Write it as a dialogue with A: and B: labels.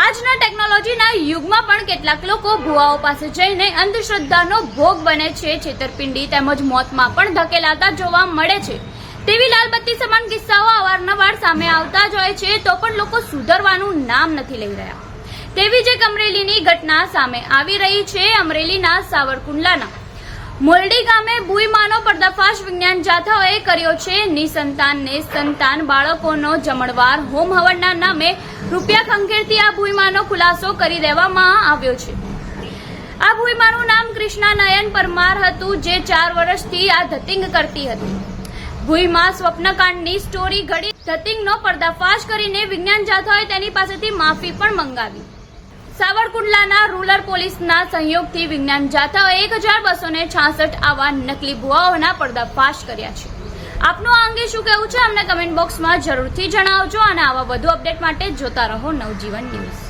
A: આજના ટેકનોલોજીના યુગમાં પણ કેટલાક લોકો ભુવાઓ પાસે જઈને અંધશ્રદ્ધાનો ભોગ બને છે. છેતરપિંડી તેમજ મોતમાં પણ ધકેલાતા જોવા મળે છે. તેવી લાલબત્તી સમાન કિસ્સાઓ અવારનવાર સામે આવતા જ હોય છે, તો પણ લોકો સુધરવાનું નામ નથી લઈ રહ્યા. તેવી જ એક અમરેલીની ઘટના સામે આવી રહી છે, અમરેલીના સાવરકુંડલાના. મોરડી ગામે ભૂઈમાનો પર્દાફાશ વિજ્ઞાન જાથાઓએ કર્યો છે. નિસંતાનને સંતાન બાળકોનો જમણવાર હોમ હવનના નામે રૂપિયા ખંખેરથી આ ભૂઈમાનો ખુલાસો કરી દેવામાં આવ્યો છે. આ ભૂઈમાનું નામ કૃષ્ણા નયન પરમાર હતું, જે ચાર વર્ષથી આ ધતિંગ કરતી હતી. ભૂઈમાં સ્વપ્નકાંડની સ્ટોરી ઘડી ધતિંગનો પર્દાફાશ કરીને વિજ્ઞાન જાથાઓએ તેની પાસેથી માફી પણ મંગાવી. સાવરકુંડલાના રૂરલ પોલીસના સહયોગથી વિજ્ઞાન જાથાઓએ એક હજાર બસો ને છાસઠ આવા નકલી ભુવાઓના પર્દાફાશ કર્યા છે. આપનું આ અંગે શું કહેવું છે, અમને કમેન્ટ બોક્સમાં જરૂરથી જણાવજો અને આવા વધુ અપડેટ માટે જોતા રહો નવજીવન ન્યૂઝ.